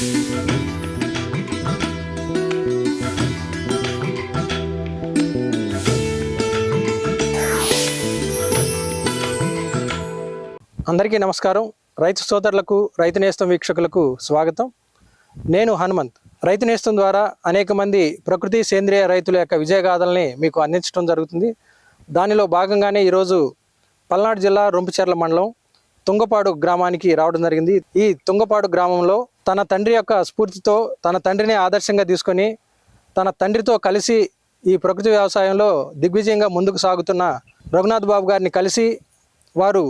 అందరికీ నమస్కారం. రైతు సోదరులకు రైతు నేస్తం వీక్షకులకు స్వాగతం. నేను హనుమంత్. రైతు నేస్తం ద్వారా అనేక మంది ప్రకృతి సేంద్రియ రైతుల యొక్క విజయగాథల్ని మీకు అందించడం జరుగుతుంది. దానిలో భాగంగానే ఈరోజు పల్నాడు జిల్లా రొంపిచెర్ల మండలం తుంగపాడు గ్రామానికి రావడం జరిగింది. ఈ తుంగపాడు గ్రామంలో తన తండ్రి యొక్క స్ఫూర్తితో తన తండ్రిని ఆదర్శంగా తీసుకొని తన తండ్రితో కలిసి ఈ ప్రకృతి వ్యవసాయంలో దిగ్విజయంగా ముందుకు సాగుతున్న రఘునాథ్ బాబు గారిని కలిసి వారు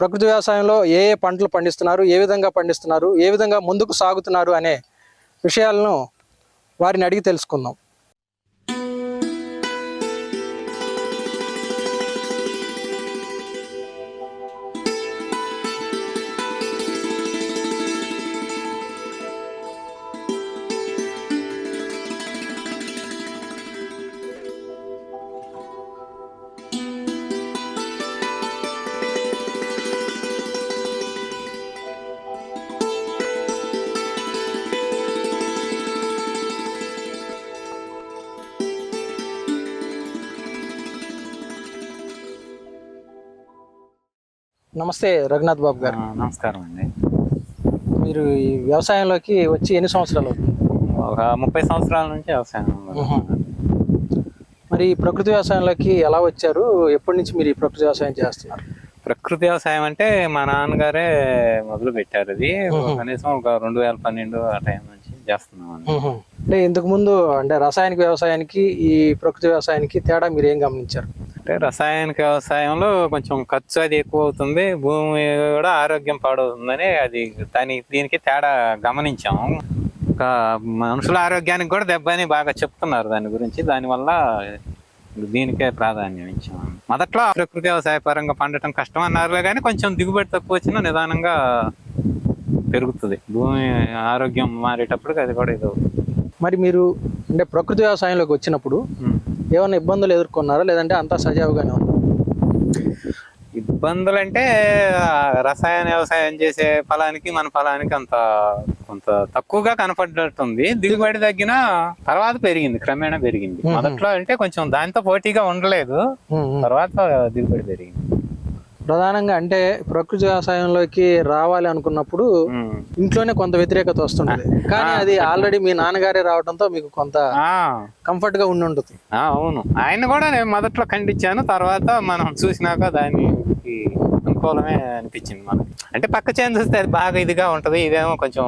ప్రకృతి వ్యవసాయంలో ఏ ఏ పంటలు పండిస్తున్నారు ఏ విధంగా పండిస్తున్నారు ఏ విధంగా ముందుకు సాగుతున్నారు అనే విషయాలను వారిని అడిగి తెలుసుకుందాం. నమస్తే రఘునాథ్ బాబు గారు. నమస్కారం అండి. మీరు ఈ వ్యవసాయంలోకి వచ్చి ఎన్ని సంవత్సరాలు అవుతుంది? ఒక ముప్పై సంవత్సరాల నుంచి వ్యవసాయం. మరి ప్రకృతి వ్యవసాయంలోకి ఎలా వచ్చారు? ఎప్పటి నుంచి మీరు ఈ ప్రకృతి వ్యవసాయం చేస్తున్నారు? ప్రకృతి వ్యవసాయం అంటే మా నాన్నగారే మొదలు పెట్టారు ఇది. మ్మ్. కనీసం ఒక రెండు వేల పన్నెండు ఆ టైం నుంచి చేస్తున్నాం అంటే ఇంతకు ముందు అంటే రాసాయనిక వ్యవసాయానికి ఈ ప్రకృతి వ్యవసాయానికి తేడా మీరు ఏం గమనించారు? అంటే రసాయనిక వ్యవసాయంలో కొంచెం ఖర్చు అది ఎక్కువ అవుతుంది భూమి కూడా ఆరోగ్యం పాడవుతుందని అది దాని దీనికి తేడా గమనించాము. ఇంకా మనుషుల ఆరోగ్యానికి కూడా దెబ్బని బాగా చెప్తున్నారు దాని గురించి. దానివల్ల దీనికే ప్రాధాన్యం ఇచ్చాము. మొదట్లో ప్రకృతి వ్యవసాయ పరంగా పండటం కష్టం అన్నారు కానీ కొంచెం దిగుబడి తక్కువ వచ్చినా నిదానంగా పెరుగుతుంది. భూమి ఆరోగ్యం మారేటప్పటికి అది కూడా ఇది అవుతుంది మరి మీరు అంటే ప్రకృతి వ్యవసాయంలోకి వచ్చినప్పుడు. ఏమైనా ఇబ్బందులు ఎదుర్కొన్నారా? లేదంటే అంతా సజావుగానే ఉంది? ఇబ్బందులు అంటే రసాయన వ్యవసాయం చేసే ఫలానికి మన ఫలానికి అంత కొంత తక్కువగా కనపడ్డట్టుంది. దిగుబడి తగ్గిన తర్వాత పెరిగింది క్రమేణా పెరిగింది. మొదట్లో అంటే కొంచెం దాంతో పోటీగా ఉండలేదు. తర్వాత దిగుబడి పెరిగింది. ప్రధానంగా అంటే ప్రకృతి వ్యవసాయంలోకి రావాలి అనుకున్నప్పుడు. ఇంట్లోనే కొంత వ్యతిరేకత వస్తుంటది. కానీ అది ఆల్రెడీ మీ నాన్నగారే రావడంతో మీకు కొంత కంఫర్ట్గా ఉండి ఉంటుంది ఆ, అవును. ఆయన కూడా నేను మొదట్లో ఖండించాను తర్వాత మనం చూసినాక దానికి అనుకూలమే అనిపించింది మనకి. అంటే పక్క చేను చూస్తే అది బాగా ఇదిగా ఉంటది ఇదేమో కొంచెం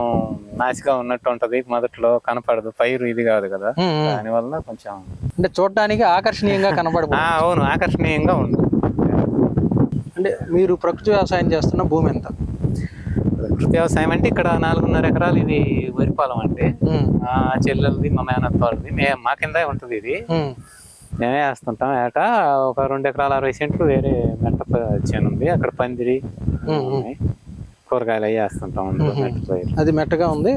నాసిగా ఉన్నట్టు ఉంటది మొదట్లో కనపడదు పైరు ఇది కాదు కదా. దానివల్ల కొంచెం అంటే చూడటానికి ఆకర్షణీయంగా కనపడదు అవును ఆకర్షణీయంగా ఉంది అంటే మీరు ప్రకృతి వ్యవసాయం చేస్తున్న భూమి ఎంత? ప్రకృతి వ్యవసాయం అంటే ఇక్కడ నాలుగున్నర ఎకరాలు ఇది వరి పొలం అంటే ఆ చెల్లెలది మా మేనత్త వాళ్ళది మే మా కింద ఉంటుంది ఇది. మేమే వేస్తుంటాం ఏట ఒక రెండు ఎకరాల అరవై సెంట్లు వేరే మెట్ట చేను ఉంది అక్కడ పందిరి. కూరగాయలు అవి వేస్తుంటాం. అది మెట్టగా ఉంది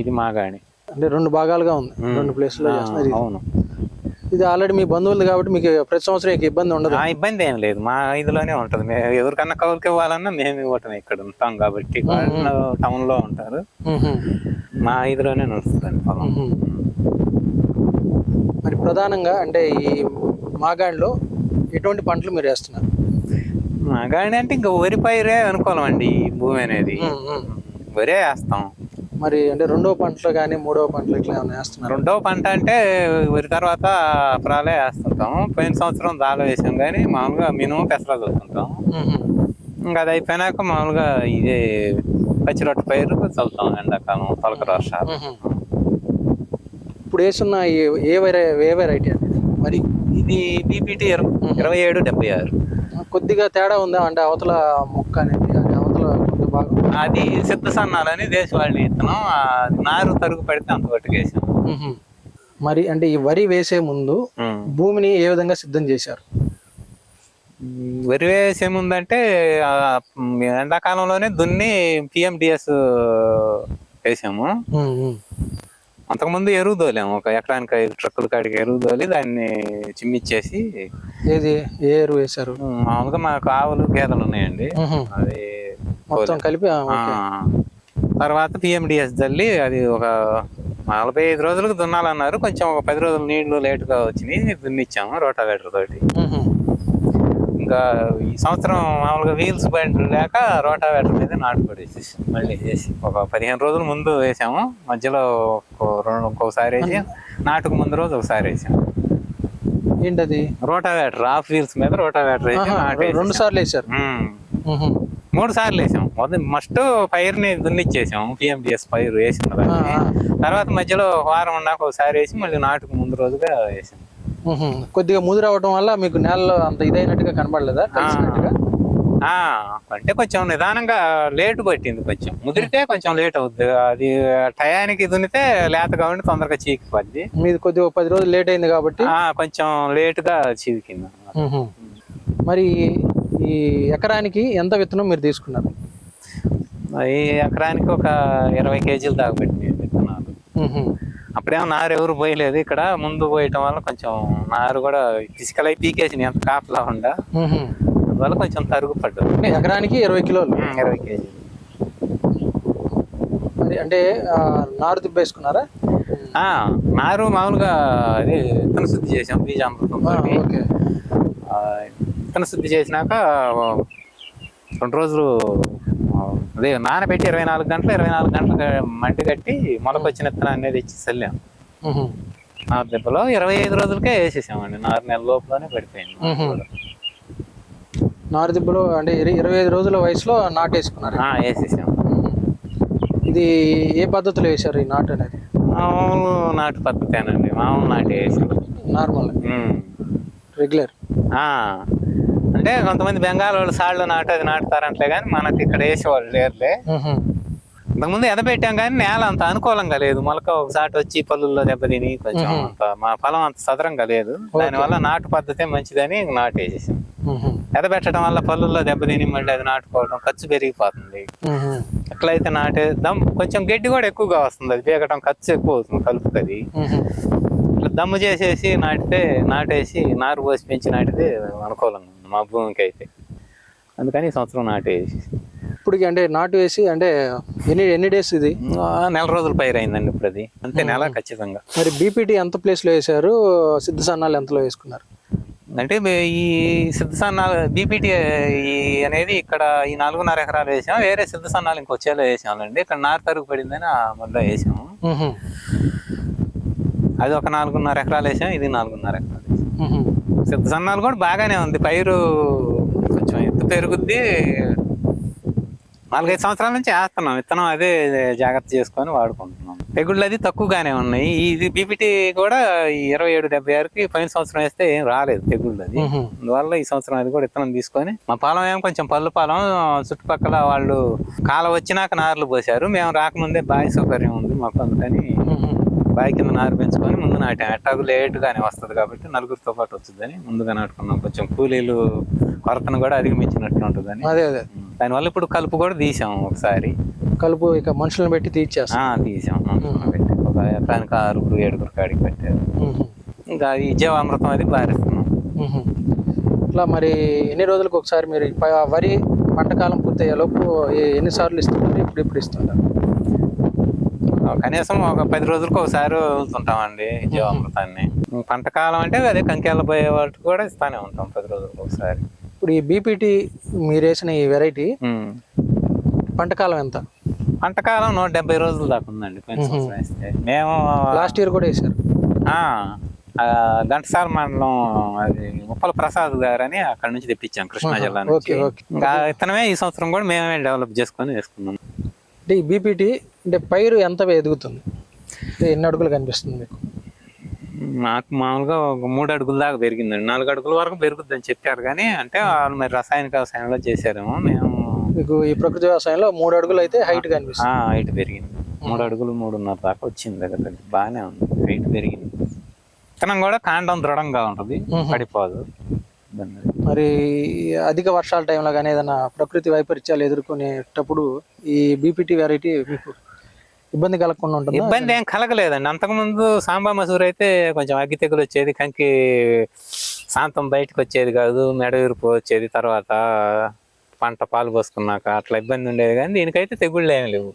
ఇది మాగాణి. అంటే రెండు భాగాలుగా ఉంది. రెండు ఇది- అవును. ఇది ఆల్రెడీ మీ బంధువులు కాబట్టి మీకు ప్రతి సంవత్సరం ఇబ్బంది ఉండదు. ఆ ఇబ్బంది ఏం లేదు. మా ఇదిలోనే ఉంటది. మేము ఎవరికన్నా కౌలుకి ఇవ్వాలన్నా మేము ఇవ్వటం ఇక్కడ ఉంటాం కాబట్టి వాళ్ళు టౌన్లో ఉంటారు మా ఇదిలోనే నడుస్తుంది పొలం. మరి ప్రధానంగా అంటే ఈ మాగాడిలో ఎటువంటి పంటలు మీరు వేస్తున్నారు? మాగాణి అంటే ఇంకా వరి పైరే అనుకూలం అండి ఈ భూమి అనేది. వరే వేస్తాం. మరి అంటే రెండో పంటలు కానీ మూడో పంటలు ఇట్లా ఏమైనా వేస్తున్నారు? రెండవ పంట అంటే వరి తర్వాత అపరాలే వేస్తుంటాం పోయిన సంవత్సరం దాలో వేసాం కానీ మామూలుగా మినిమం పెసరా చదువుతుంటాం ఇంకా అది అయిపోయినాక మామూలుగా ఇదే పచ్చిరొట్ట పైరు చల్లుతాం ఎండాకాలం తొలక వర్షాలు ఇప్పుడు వేస్తున్న ఏ వెరై ఏ వెరైటీ అండి మరి ఇది బీపీటీ ఇరవై ఏడు డెబ్బై ఆరు. కొద్దిగా తేడా ఉందా? అంటే అవతల మొక్క అనేది అది అవతల కొద్దిగా బాగా అది సిద్ధ సన్నాలని దేశవాళి ఇత్తనం నారు తరుగు పెడితే అంత పట్టుకేసాం ఉహుం. మరి అంటే ఈ వరి వేసే ముందు భూమిని ఏ విధంగా సిద్ధం చేశారు? వరి వేసే ముందంటే ఎండాకాలంలోనే దున్ని పిఎండిఎస్ వేసాము. అంతకుముందు ఎరువు తోలాము. ఒక ఎకరానికి ఐదు ట్రక్కుల కాడికి ఎరువు తోలి దాన్ని చిమ్మిచ్చేసి ఏది? ఏ ఎరువు వేశారు? మ్, మామూలుగా మాకు ఆవులు గేదెలు ఉన్నాయండి. అది మొత్తం కలిపి. తర్వాత పిఎండిఎస్ జల్లి అది ఒక నలభై ఐదు రోజులకు దున్నాలన్నారు. కొంచెం ఒక పది రోజులు నీళ్ళు లేటుగా వచ్చినాయి దున్నిచ్చాము రోటావేటర్ తోటి. ఇంకా ఈ సంవత్సరం మామూలుగా వీల్స్ బండ్లు లేక రోటావేటర్ మీద నాటుకోడి వేసేసి మళ్ళీ వేసి ఒక పదిహేను రోజుల ముందు వేసాము. మధ్యలో రెండు ఇంకొకసారి వేసి నాటుకు ముందు రోజు ఒకసారి వేసాము. ఏంటది? రోటావేటర్ హాఫ్ వీల్స్ మీద రోటావేటర్ వేసి రెండు. సార్లు వేసారు. మూడు సార్లు వేసాం. మొదటి మస్ట్ పైరుని దున్నిచ్చేసాం. పిఎండిఎస్ పైరు వేసిన. తర్వాత మధ్యలో వారం ఉన్నాక ఒకసారి వేసి మళ్ళీ నాటుకు ముందు రోజుగా వేసాం. కొద్దిగా ముదురు అవడం వల్ల మీకు నేలలో అంత ఇదైనట్టుగా కనబడలేదా? కలిసినట్టుగా? అంటే కొంచెం నిదానంగా లేటు పట్టింది కొంచెం. ముదిరితే కొంచెం లేట్ అవుద్ది. అది టయానికి దున్నితే లేతగా ఉండి తొందరగా చీకిపోద్ది. మీది కొద్దిగా ఒక పది రోజులు లేట్ అయింది కాబట్టి? కొంచెం లేటుగా చీకింది మ్హూ. మరి ఈ ఎకరానికి ఎంత విత్తనం మీరు తీసుకున్నారు? ఈ ఎకరానికి ఒక ఇరవై కేజీలు దాకా పెట్టింది విత్తనాలు. అప్పుడేమో నారు ఎవరు పోయలేదు. ఇక్కడ ముందు పోయటం వల్ల కొంచెం నారు కూడా పిసికలై పీకేసింది ఎంత కాపలా ఉండా. అందువల్ల కొంచెం తరుగు పడ్డది. ఎకరానికి ఇరవై కిలోలు? ఇరవై కేజీలు. మరి అంటే నారు దిబ్బేసుకున్నారా? నారు మామూలుగా అదే విత్తన శుద్ధి చేసాం బీజామృతం విత్తన శుద్ధి చేసినాక ఆ, రెండు రోజులు ఆ, అదే నానబెట్టి ఇరవై నాలుగు గంటలు ఇరవై నాలుగు గంటలు మట్టి కట్టి మొలకొచ్చిన విత్తనాన్ని అనేది ఇచ్చి చల్లాం. నారు దెబ్బలో ఇరవై ఐదు రోజులకే వేసేసామండి. నారు నెల లోపలనే పడిపోయింది. నారు దిబ్బలో అంటే ఇర- ఇరవై ఐదు రోజుల వయసులో నాటేసుకున్నారు. ఆ, వేసేసాం. ఇది ఏ పద్ధతిలో వేశారు ఈ నాటు అనేది? మామూలు నాటు పద్ధతేనండి. మామూలు నాటు వేసాం. నార్మల్. రెగ్యులర్. ఆ, అంటే కొంతమంది బెంగాల్ వాళ్ళు సాళ్ళు నాటు అది నాటుతారంటలే కానీ మనకి ఇక్కడ వేసేవాళ్ళు లేరులే. ఇంతకుముందు ఎదబెట్టాం కానీ నేల అంత అనుకూలంగా లేదు. మొలక ఒకసారి వచ్చి పళ్ళుల్లో దెబ్బతిని కొంచెం అంత మా పొలం అంత సదరంగా లేదు. దానివల్ల నాటు పద్ధతే మంచిదని నాటు వేసేసాం ఎదబెట్టడం వల్ల పళ్ళుల్లో దెబ్బతిని మళ్ళీ అది నాటుకోవడం ఖర్చు పెరిగిపోతుంది. ఎట్లయితే నాటే దమ్ కొంచెం గడ్డి కూడా ఎక్కువగా వస్తుంది. అది పీకటం ఖర్చు ఎక్కువ అవుతుంది కలుపుతుంది ఇట్లా దమ్ము చేసేసి నాటితే నాటేసి నారు పోసి పెంచి నాటితే అనుకూలంగా మా భూమికి అయితే అందుకని ఈ సంవత్సరం నాటేసి ఇప్పటికి అంటే నాటు వేసి అంటే ఎన్ని ఎన్ని డేస్ ఇది? నెల రోజులు పైరు అయిందండి ఇప్పుడు అది. అంతే నెల ఖచ్చితంగా. మరి బీపీటీ ఎంత ప్లేస్లో వేశారు? సిద్ధ సన్నాలు ఎంతలో వేసుకున్నారు? అంటే బే- ఈ సిద్ధ సన్నాలు బీపీటీ అనేది ఇక్కడ ఈ నాలుగున్నర ఎకరాలు వేసాం. వేరే సిద్ధ సన్నాలు ఇంకో చేలో వేసామండి ఇక్కడ నారు తరుగు పడిందని ఆ మొదలు వేసాము. అది ఒక నాలుగున్నర ఎకరాలు వేసాం. ఇది నాలుగున్నర ఎకరాలు. వేసాం. సిద్ధ సన్నాలు కూడా బాగానే ఉంది. పైరు కొంచెం ఎత్తు పెరుగుద్ది. నాలుగైదు సంవత్సరాల నుంచి వేస్తున్నాం. విత్తనం అదే జాగ్రత్త చేసుకొని వాడుకుంటున్నాం. తెగుళ్ళు అది తక్కువగానే ఉన్నాయి. ఇది బీపీటీ కూడా ఈ ఇరవై ఏడు డెబ్బై ఆరుకి పోయిన సంవత్సరం వేస్తే ఏం రాలేదు తెగుళ్ళు అది. అందువల్ల ఈ సంవత్సరం అది కూడా విత్తనం తీసుకొని మా పొలం ఏమో కొంచెం పళ్ళు పొలం చుట్టుపక్కల వాళ్ళు కాల వచ్చినాక నార్లు పోసారు మేము రాకముందే బావి సౌకర్యం ఉంది మాకు అందుకని. బావి కింద నారు పెంచుకొని ముందు నాటాం ఎట్టాకు లేటుగానే వస్తుంది కాబట్టి నలుగురితో పాటు వచ్చిందని ముందుగా నాటుకున్నాం. కొంచెం కూలీలు కొరతను కూడా అధిగమించినట్టు ఉంటుందని. అదే అదే. దానివల్ల ఇప్పుడు కలుపు కూడా తీసాం ఒకసారి. కలుపు ఇక మనుషులను పెట్టి తీర్చేస్తాం. తీసాం. పెట్టి. ఒక ఎకరానికి ఆరుగురు ఏడుగురు కాడికి పెట్టారు. ఇంకా ఈ జీవామృతం అది బారిస్తున్నాం మ్హూ. ఇట్లా మరి ఎన్ని రోజులకు ఒకసారి మీరు వరి పంట కాలం పూర్తయ్యేలోపు ఎన్నిసార్లు ఇస్తుంటారు? ఇప్పుడు ఇప్పుడు ఇస్తుంటారు? కనీసం ఒక పది రోజులకు ఒకసారి వదులుతుంటామండి జీవామృతాన్ని. పంట కాలం అంటే అదే కంకెళ్ళ పోయే వాటికి కూడా ఇస్తానే ఉంటాం పది రోజులకు ఒకసారి. ఇప్పుడు ఈ బీపీటీ మీరు వేసిన ఈ వెరైటీ ఉమ్. పంట కాలం ఎంత? పంట కాలం నూట డెబ్బై రోజుల దాకా ఉందండి వేస్తే మేము. లాస్ట్ ఇయర్ కూడా ఆ, ఘంటసాల మండలం అది ఉప్పల ప్రసాద్ గారు అని అక్కడ నుంచి తెప్పించాం కృష్ణా జిల్లా నుంచి. ఇంకా విత్తనమే ఈ సంవత్సరం కూడా మేమే డెవలప్ చేసుకొని వేసుకున్నాం. అంటే ఈ బీపీటీ అంటే పైరు ఎంత ఎదుగుతుంది? ఎన్ని అడుగులు కనిపిస్తుంది మీకు? నాకు మామూలుగా ఒక మూడు అడుగుల దాకా పెరిగిందండి. నాలుగు అడుగుల వరకు పెరుగుద్దని చెప్పారు కానీ అంటే వాళ్ళు మరి రసాయనిక వ్యవసాయంలో చేశారేమో మేము మీకు ఈ ప్రకృతి వ్యవసాయంలో మూడు అడుగులు అయితే హైట్ కనిపిస్తుంది. హైట్ పెరిగింది. మూడు అడుగులు మూడున్నర దాకా వచ్చింది దగ్గర బాగానే ఉంది. హైట్ పెరిగింది. విత్తనం కూడా కాండం దృఢంగా ఉంటుంది. పడిపోదు. ఇబ్బంది లేదు. మరి అధిక వర్షాల టైంలో కానీ ఏదైనా ప్రకృతి వైపరీత్యాలు ఎదుర్కొనేటప్పుడు ఈ బీపీటీ వెరైటీ మీకు ఇబ్బంది కలగకుండా ఉంటుంది? ఇబ్బంది ఏం కలగలేదండి. అంతకుముందు సాంబా మసూర్ అయితే కొంచెం అగ్గి తెగులు వచ్చేది కంకి శాంతం బయటకు వచ్చేది కాదు మెడ విరుపు వచ్చేది తర్వాత పంట పాలు పోసుకున్నాక అట్లా ఇబ్బంది ఉండేది కానీ దీనికైతే తెగుళ్ళు ఏమి లేవు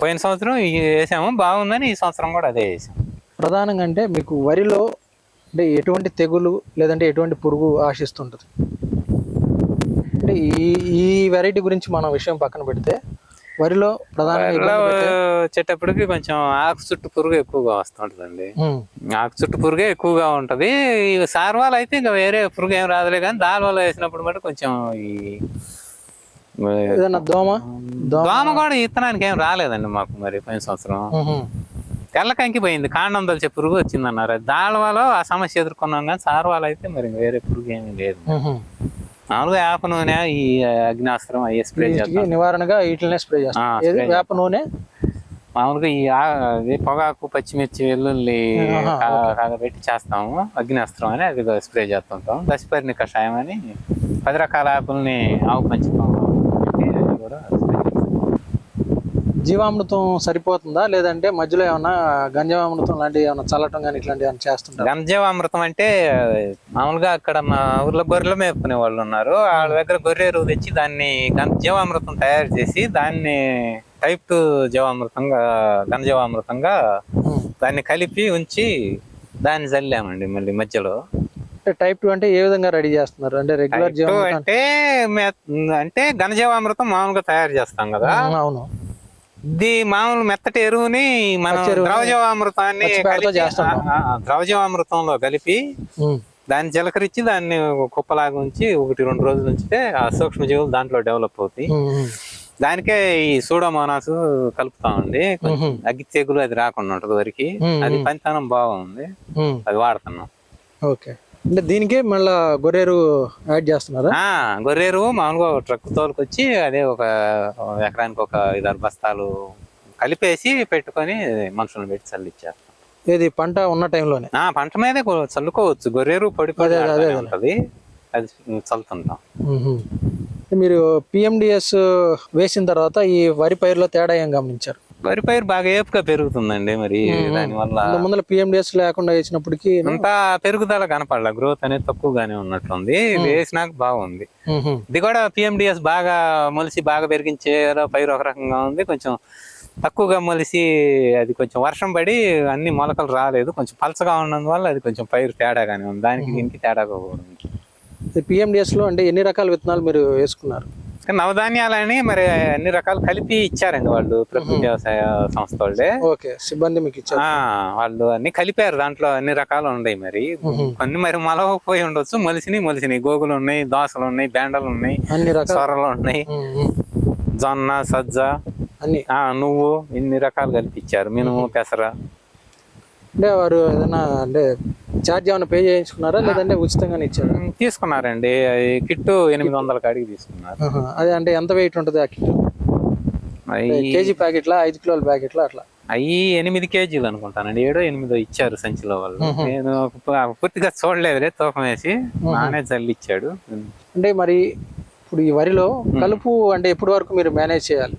పోయిన సంవత్సరం ఈ వేసాము బాగుందని ఈ సంవత్సరం కూడా అదే వేసాం. ప్రధానంగా అంటే మీకు వరిలో అంటే ఎటువంటి తెగులు లేదంటే ఎటువంటి పురుగు ఆశిస్తుంటుంది? అంటే ఈ ఈ వెరైటీ గురించి మనం విషయం పక్కన పెడితే వరిలో ప్రధానంగా పెట్టే? వచ్చేటప్పటికి కొంచెం ఆకు చుట్టు పురుగు ఎక్కువగా వస్తుంటుందండి. ఆకు చుట్టు పురుగే ఎక్కువగా ఉంటది. సార్వాలు అయితే ఇంకా వేరే పురుగు ఏం రాదులే కానీ దాని వల్ల వేసినప్పుడు మటు కొంచెం ఈ దోమ? దోమ? కూడా ఇత్తనానికి ఏం రాలేదండి మాకు మరి పోయిన సంవత్సరం. మ్మ్. తెల్ల కంకి పోయింది. కాండం దొలిచే పురుగు వచ్చిందన్నారు. దానివల్ల ఆ సమస్య ఎదుర్కొన్నాం కానీ సార్వాలు అయితే మరి వేరే పురుగు ఏమీ లేదు. మామూలుగా వేప నూనె ఈ అగ్నాస్త్రం అయ్యే స్ప్రే చేస్తాం. నివారణగా వీటినే స్ప్రే చేస్తాం. వేప నూనె? మామూలుగా ఈ పొగాకు పచ్చిమిర్చి వెల్లుల్లి కాగబెట్టి చేస్తాము. అగ్నిస్త్రం అని అది స్ప్రే చేస్తుంటాం. దశపర్ణి కషాయం అని పది రకాల ఆకుల్ని ఆవు పంచుతాం. పెట్టి అది కూడా. జీవామృతం సరిపోతుందా? లేదంటే మధ్యలో ఏమన్నా గంజామృతం లాంటివి ఏమన్నా చల్లటం కానీ ఇట్లాంటివి ఏమైనా చేస్తుంటారు? గంజామృతం అంటే మామూలుగా అక్కడ మా ఊర్లో గొర్రెలు మేపుకునే వాళ్ళు ఉన్నారు. వాళ్ళ దగ్గర గొర్రె ఎరువు తెచ్చి దాన్ని గంజామృతం తయారు చేసి దాన్ని టైప్ టూ జీవామృతంగా గంజామృతంగా దాన్ని కలిపి ఉంచి దాన్ని చల్లామండి మళ్ళీ మధ్యలో. అంటే టైప్ టూ అంటే ఏ విధంగా రెడీ చేస్తున్నారు? అంటే రెగ్యులర్ జీవామృతం అంటే అంటే ఘనజీవామృతం మామూలుగా తయారు చేస్తాం కదా. అవును. ఇది మామూలు మెత్తటి ఎరువుని మనం ద్రవజీవామృతాన్ని ద్రవజీవామృతంలో కలిపి దాన్ని జీలకరించి దాన్ని కుప్పలాగా ఉంచి ఒకటి రెండు రోజులు ఉంచితే ఆ సూక్ష్మజీవులు దాంట్లో డెవలప్ అవుతాయి. దానికే ఈ సూడోమోనాస్ కలుపుతామండి కొంచెం ఉమ్, అగ్గి తెగులు అది రాకుండా ఉంటుంది వరకు. అది. పనితనం బాగుంది. అది వాడుతున్నాం. ఓకే. అంటే దీనికే మళ్ళా గొర్రెరు యాడ్ చేస్తున్నారా? గొర్రెరు మామూలుగా ట్రక్ తోలుకొచ్చి అదే ఒక ఎకరానికి ఒక ఐదారు బస్తాలు కలిపేసి పెట్టుకొని మనుషులను పెట్టి చల్లిచ్చారు ఏది పంట ఉన్న టైంలోనే? ఆ పంట మీదే చల్లుకోవచ్చు. గొర్రెరు పొడి పొడి అదే, అదే, ఆడుతూనే అదే. ఉంటది. అది చల్లుతుంటాం. మీరు పిఎండిఎస్ వేసిన తర్వాత ఈ వరి పైరులో తేడా ఏం గమనించారు? వరి పైరు బాగా ఏపుగా పెరుగుతుందండి మరి. దానివల్ల ముందర పిఎండిఎస్ లేకుండా వేసినప్పటికీ అంత పెరుగుదల కనపడలే. గ్రోత్ అనేది తక్కువగానే ఉన్నట్లుంది. వేసినాక బాగుంది. ఇది కూడా పిఎండిఎస్ బాగా మొలిసి బాగా పెరిగించే పైరు ఒక రకంగా ఉంది. కొంచెం తక్కువగా మొలిసి అది కొంచెం వర్షం పడి అన్ని మొలకలు రాలేదు. కొంచెం పలచగా ఉన్నందువల్ల అది కొంచెం పైరు తేడాగానే ఉంది. దానికి దీనికి తేడాగా కూడా ఉంది. ఈ పిఎండిఎస్లో అంటే ఎన్ని రకాల విత్తనాలు మీరు వేసుకున్నారు? కానీ నవధాన్యాలని మరి అన్ని రకాలు కలిపి ఇచ్చారండి వాళ్ళు ప్రకృతి వ్యవసాయ సంస్థ వాళ్ళే. ఓకే సిబ్బంది మీకు ఇచ్చారు. వాళ్ళు అన్ని కలిపారు దాంట్లో అన్ని రకాలు ఉన్నాయి మరి. కొన్ని మరి మొలవకపోయి ఉండొచ్చు మొలిసినాయి మొలిసినాయి గోగులు ఉన్నాయి దోసలు ఉన్నాయి బెండలు ఉన్నాయి అన్ని రకాల. సొరలు ఉన్నాయి. జొన్న సజ్జ అన్ని. నువ్వు ఇన్ని రకాలు కలిపి ఇచ్చారు. మినుము పెసర. అంటే వారు ఏదైనా అంటే ఛార్జ్ ఏమైనా పే చేయించుకున్నారా? లేదంటే ఉచితంగానే ఇచ్చారా? తీసుకున్నారండి. అది కిట్టు ఎనిమిది వందల కాడికి తీసుకున్నారు. అదే అంటే ఎంత వెయిట్ ఉంటుంది ఆ కిట్ కేజీ ప్యాకెట్లా ఐదు కిలోల ప్యాకెట్లా అట్లా? అవి ఎనిమిది కేజీలు అనుకుంటానండి. ఏడో ఎనిమిదో ఇచ్చారు సంచిలో వాళ్ళు. నేను పూర్తిగా చూడలేదులే తూకం వేసి నానే చల్లిచ్చాడు అంటే మరి ఇప్పుడు ఈ వరిలో కలుపు అంటే ఎప్పటి వరకు మీరు మేనేజ్ చేయాలి?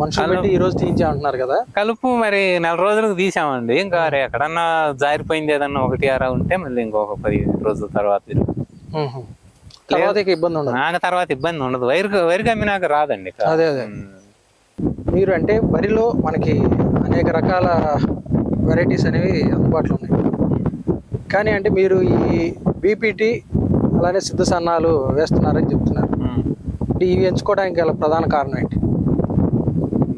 మనుషులు పెట్టి ఈ రోజు తీయించా అంటున్నారు కదా. కలుపు మరి నెల రోజులకు తీసామండి. ఇంకా ఎక్కడన్నా జారిపోయింది ఏదన్నా ఒకటి అరా ఉంటే మళ్ళీ ఇంకొక పది రోజుల తర్వాత. తర్వాత ఇబ్బంది ఉండదు. నాక తర్వాత ఇబ్బంది ఉండదు. వైరు వైరు అమ్మినాక రాదండి. అదే అదే. మీరు అంటే వరిలో మనకి అనేక రకాల వెరైటీస్ అనేవి అందుబాటులో ఉన్నాయి. కానీ అంటే మీరు ఈ బీపీటీ అలానే సిద్ధ సన్నాలు వేస్తున్నారని చెప్తున్నారు. అంటే ఇవి ఎంచుకోవడానికి గల ప్రధాన కారణం ఏంటి?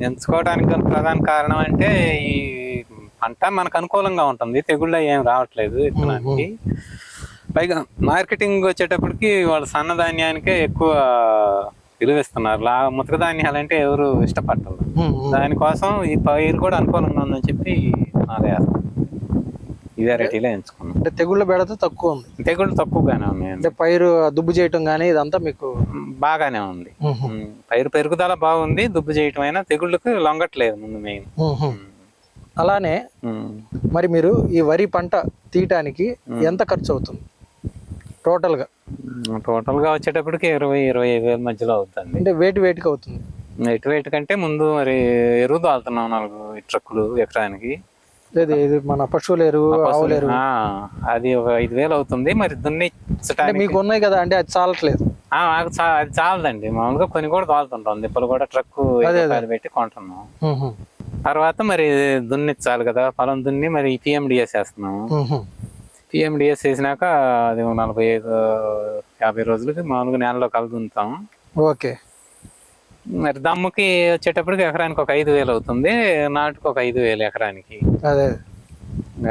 ఎంచుకోవడానికి గల ప్రధాన కారణం అంటే ఈ పంట మనకు అనుకూలంగా ఉంటుంది. తెగుళ్ళ ఏం రావట్లేదు విత్తనానికి పైగా మార్కెటింగ్ వచ్చేటప్పటికి వాళ్ళు సన్నధాన్యానికే ఎక్కువ విలువిస్తున్నారు. లా ముతక ధాన్యాలు అంటే ఎవరు ఉమ్. దానికోసం ఈ పైరు కూడా అనుకూలంగా ఉందని చెప్పి ఈ వెరైటీలో ఎంచుకున్నాం. అంటే తెగుళ్ళ బెడత తక్కువ ఉంది. తెగుళ్ళు తక్కువగానే ఉన్నాయండి అంటే పైరు దుబ్బు చేయటం కానీ ఇదంతా మీకు బాగానే ఉంది. పైరు పెరుగుదల బాగుంది దుబ్బు చేయటం అయినా తెగుళ్ళకు లొంగట్లేదు ముందు మెయిన్. అలానే మరి మీరు ఈ వరి పంట తీయటానికి ఎంత ఖర్చు అవుతుంది? టోటల్గా టోటల్గా వచ్చేటప్పటికి ఇరవై ఇరవై ఐదు వేల మధ్యలో అవుతుంది అంటే వేటి వేటికి అవుతుంది? ఎటు వేటు కంటే ముందు మరి ఎరువు దాల్తున్నాం నాలుగు ట్రక్కులు ఎకరానికి. లేదు ఇది మన పశువుల ఎరువు ఆవుల ఎరువు. ఆ, అది ఒక ఐదు వేలు అవుతుంది. మరి అంటే దున్నిచ్చటానికి మీకు ఉన్నాయి కదా అంటే అది చాలట్లేదు. ఆ, మాకు చా- అది చాలదండి. మామూలుగా కొన్ని కూడా తోలుతుంటాం దిప్పలు కూడా ట్రక్ అదే. పెట్టి కొంటున్నాం. తర్వాత మరి దున్నిచ్చాలి కదా పొలం దున్ని మరి పిఎండిఎస్ వేస్తున్నాము. పిఎండిఎస్ వేసినాక అది నలభై ఐదు యాభై రోజులకి మామూలుగా నేలలో కలుదుతాం ఓకే. మరి దమ్ముకి వచ్చేటప్పటికి ఎకరానికి ఒక ఐదు వేలు అవుతుంది నాటుకు ఒక ఐదు వేలు ఎకరానికి. అదే.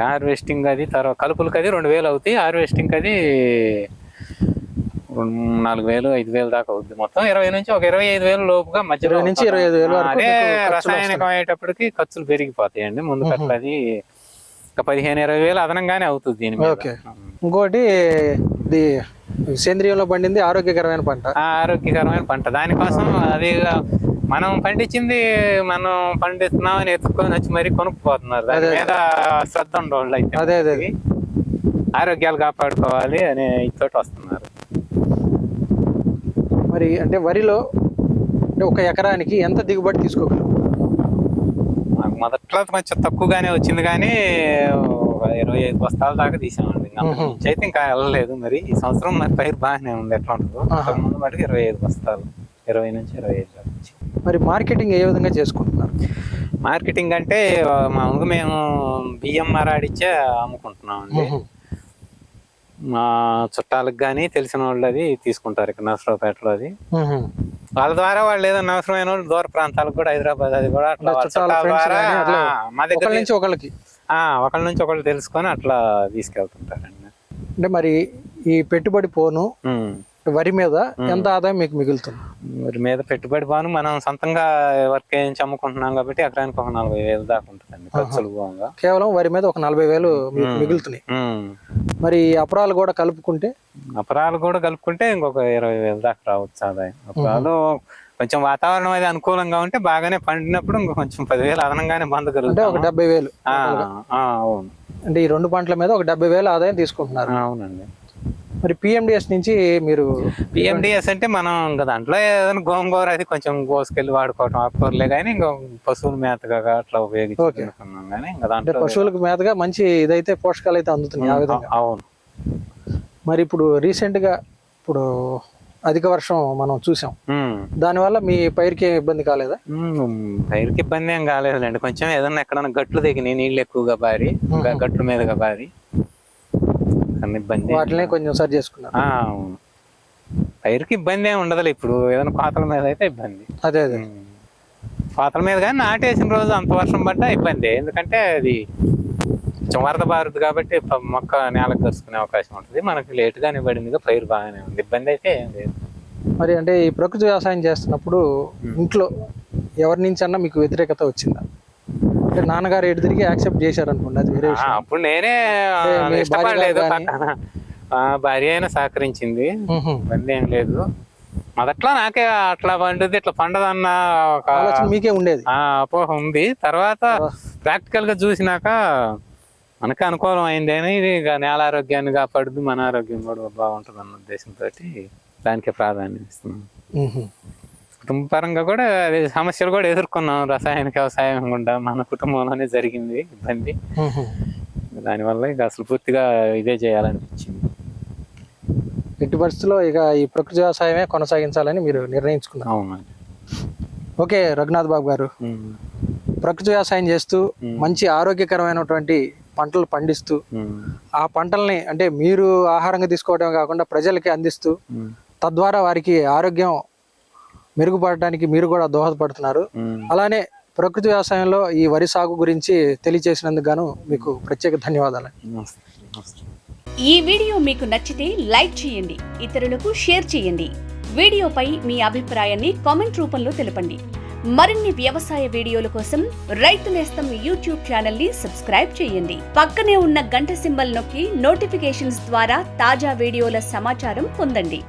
హార్వెస్టింగ్ అది తర్వాత కలుపులకి అది రెండు వేలు అవుతాయి హార్వెస్టింగ్ అది నాలుగు వేలు ఐదు వేలు దాకా అవుద్ది మొత్తం. ఇరవై నుంచి ఒక ఇరవై ఐదు వేలు లోపుగా మధ్యలో నుంచి ఇరవై ఐదు వేలు అదే రసాయనికం అయ్యేటప్పటికి ఖర్చులు పెరిగిపోతాయండి. ముందు అట్లా అది ఒక పదిహేను ఇరవై వేలు అదనంగానే అవుతుంది దీని ఓకే. ఇంకోటి ఇది సేంద్రియంలో పండింది ఆరోగ్యకరమైన పంట. ఆ ఆరోగ్యకరమైన పంట. దానికోసం అది మనం పండించింది మనం పండిస్తున్నామని ఎత్తుకొని వచ్చి మరీ కొనుక్కుపోతున్నారు. దాని అదే. మీద శ్రద్ధ ఉండేవాళ్ళు అయితే. అదే అదే ఆరోగ్యాలు కాపాడుకోవాలి అనే ఇతోటి వస్తున్నారు. మరి అంటే వరిలో ఒక ఎకరానికి ఎంత దిగుబడి తీసుకోగలరు మొదట్లో కొంచెం తక్కువగానే వచ్చింది కానీ ఇరవై ఐదు బస్తాల దాకా తీసామండి. అయితే ఇంకా వెళ్ళలేదు. మరి ఈ సంవత్సరం మరి పైరు బాగానే ఉంది. ఎట్లా ఉంటుందో. ముందు మటుకు ఇరవై ఐదు బస్తాలు ఇరవై నుంచి ఇరవై ఐదు. మరి మార్కెటింగ్ ఏ విధంగా చేసుకుంటున్నారు? మార్కెటింగ్ అంటే మామూలుగా మేము బియ్యం మరాడిచ్చే అమ్ముకుంటున్నాం అండి. మా చుట్టాలకు కానీ తెలిసిన వాళ్ళు అది తీసుకుంటారు ఇక్కడ నర్సరావుపేటలో అది. వాళ్ళ ద్వారా వాళ్ళు ఏదైనా అవసరమైన వాళ్ళు దూర ప్రాంతాలకు కూడా హైదరాబాద్ అది కూడా అట్లా చుట్టాల ద్వారా మా దగ్గర నుంచి ఒకళ్ళకి ఆ, ఒకళ్ళ నుంచి ఒకళ్ళు తెలుసుకొని అట్లా తీసుకెళ్తుంటారండి అంటే మరి ఈ పెట్టుబడి పోను. వరి మీద ఎంత ఆదాయం మీకు మిగులుతుంది? మరి మీద పెట్టుబడి బాను మనం సొంతంగా వర్క్ చేయించి అమ్ముకుంటున్నాం కాబట్టి ఎకరానికి ఒక నలభై వేలు దాకా ఉంటుందండి ఖర్చులు కేవలం వరి మీద ఒక నలభై వేలు మీకు మిగులుతున్నాయి. మరి అపరాలు కూడా కలుపుకుంటే? అపరాలు కూడా కలుపుకుంటే ఇంకొక ఇరవై వేలు దాకా రావచ్చు ఆదాయం. అపరాలు కొంచెం వాతావరణం అది అనుకూలంగా ఉంటే బాగానే పండినప్పుడు ఇంకో కొంచెం పదివేలు అదనంగానే అంటే ఒక పొందగలుగుతాం డెబ్బై వేలు అవును. అంటే ఈ రెండు పంటల మీద ఒక డెబ్బై వేలు ఆదాయం తీసుకుంటున్నారు. అవునండి. మరి పిఎండిఎస్ నుంచి మీరు పిఎండిఎస్ అంటే మనం ఇంకా దాంట్లో ఏదైనా గోంగూర అది కొంచెం కోసుకెళ్ళి వాడుకోవటం ఆకుకూరలే కానీ ఇంకా పశువుల మేతగా అట్లా కానీ ఇంకా దాంట్లో పశువులకు మేతగా మంచి ఇదైతే పోషకాలు అయితే అందుతున్నాయి ఆ విధంగా. అవును. మరి ఇప్పుడు రీసెంట్గా ఇప్పుడు అధిక వర్షం మనం చూసాం. దానివల్ల మీ పైరుకి ఇబ్బంది కాలేదా? పైరుకి ఇబ్బంది ఏం కాలేదులేండి. కొంచెం ఏదన్నా ఎక్కడన్నా గట్లు దిగినాయి నీళ్ళు ఎక్కువగా బారి గట్ల మీదగా బారి ఇబ్బంది. వాటిని కొంచెం సరి అవును. పైరుకి ఇబ్బంది ఏమి ఉండదులే. ఇప్పుడు ఏదైనా కోతల మీద అయితే ఇబ్బంది. అదే అదే. కోతల మీద కానీ నాటేసిన రోజు అంత వర్షం పడ్డా ఇబ్బంది. ఎందుకంటే అది కొంచెం వరద బారుద్ది కాబట్టి మొక్క నేలకు కరుచుకునే అవకాశం ఉంటుంది. మనకి లేటుగానే పడిందిగా పైరు బాగానే ఉంది. ఇబ్బంది అయితే ఏం లేదు. మరి అంటే ఈ ప్రకృతి వ్యవసాయం చేస్తున్నప్పుడు ఇంట్లో ఎవరి నుంచి అన్నా మీకు వ్యతిరేకత వచ్చిందా? అంటే నాన్నగారు ఎటు తిరిగి యాక్సెప్ట్ చేశారు అనుకోండి అది వేరే విషయం. అప్పుడు నేనే ఇష్టపడలేదు భార్య అయినా సహకరించింది. ఇబ్బంది ఏం లేదు. మొదట్లో నాకే అట్లా పండుద్ది ఇట్లా పండదన్న ఒక ఆలోచన మీకే ఉండేది. ఆ, అపోహ ఉంది. తర్వాత ప్రాక్టికల్గా చూసినాక మనకి అనుకూలం అయింది అని ఇక నేల ఆరోగ్యాన్ని కాపాడుద్ది మన ఆరోగ్యం కూడా బాగుంటుంది అన్న ఉద్దేశంతో దానికే ప్రాధాన్యం ఇస్తున్నాం కుటుంబ పరంగా కూడా అదే సమస్యలు కూడా ఎదుర్కొన్నాం. రసాయనిక వ్యవసాయం గుండా మన కుటుంబంలోనే జరిగింది ఇబ్బంది. దానివల్ల ఇక అసలు పూర్తిగా ఇదే చేయాలనిపించింది. ఎట్టి పరిస్థితుల్లో ఇక ఈ ప్రకృతి వ్యవసాయమే కొనసాగించాలని మీరు నిర్ణయించుకున్నారు. అవును. ఓకే రఘునాథ్ బాబు గారు. ప్రకృతి వ్యవసాయం చేస్తూ మంచి ఆరోగ్యకరమైనటువంటి పంటలు పండిస్తూ ఆ పంటల్ని అంటే మీరు ఆహారంగా తీసుకోవడమే కాకుండా ప్రజలకి అందిస్తూ తద్వారా వారికి ఆరోగ్యం మెరుగుపడటానికి మీరు కూడా దోహదపడుతున్నారు. అలానే ప్రకృతి వ్యవసాయంలో ఈ వరి సాగు గురించి తెలియజేసినందుకు గాను మీకు ప్రత్యేక ధన్యవాదాలు. ఈ వీడియో మీకు నచ్చితే లైక్ చేయండి ఇతరులకు షేర్ చేయండి. వీడియోపై మీ అభిప్రాయాన్ని కామెంట్ రూపంలో తెలపండి. మరిన్ని వ్యవసాయ వీడియోల కోసం రైతు నేస్తం యూట్యూబ్ ఛానల్ని సబ్స్క్రైబ్ చేయండి. పక్కనే ఉన్న గంట సింబల్ నొక్కి నోటిఫికేషన్స్ ద్వారా తాజా వీడియోల సమాచారం పొందండి.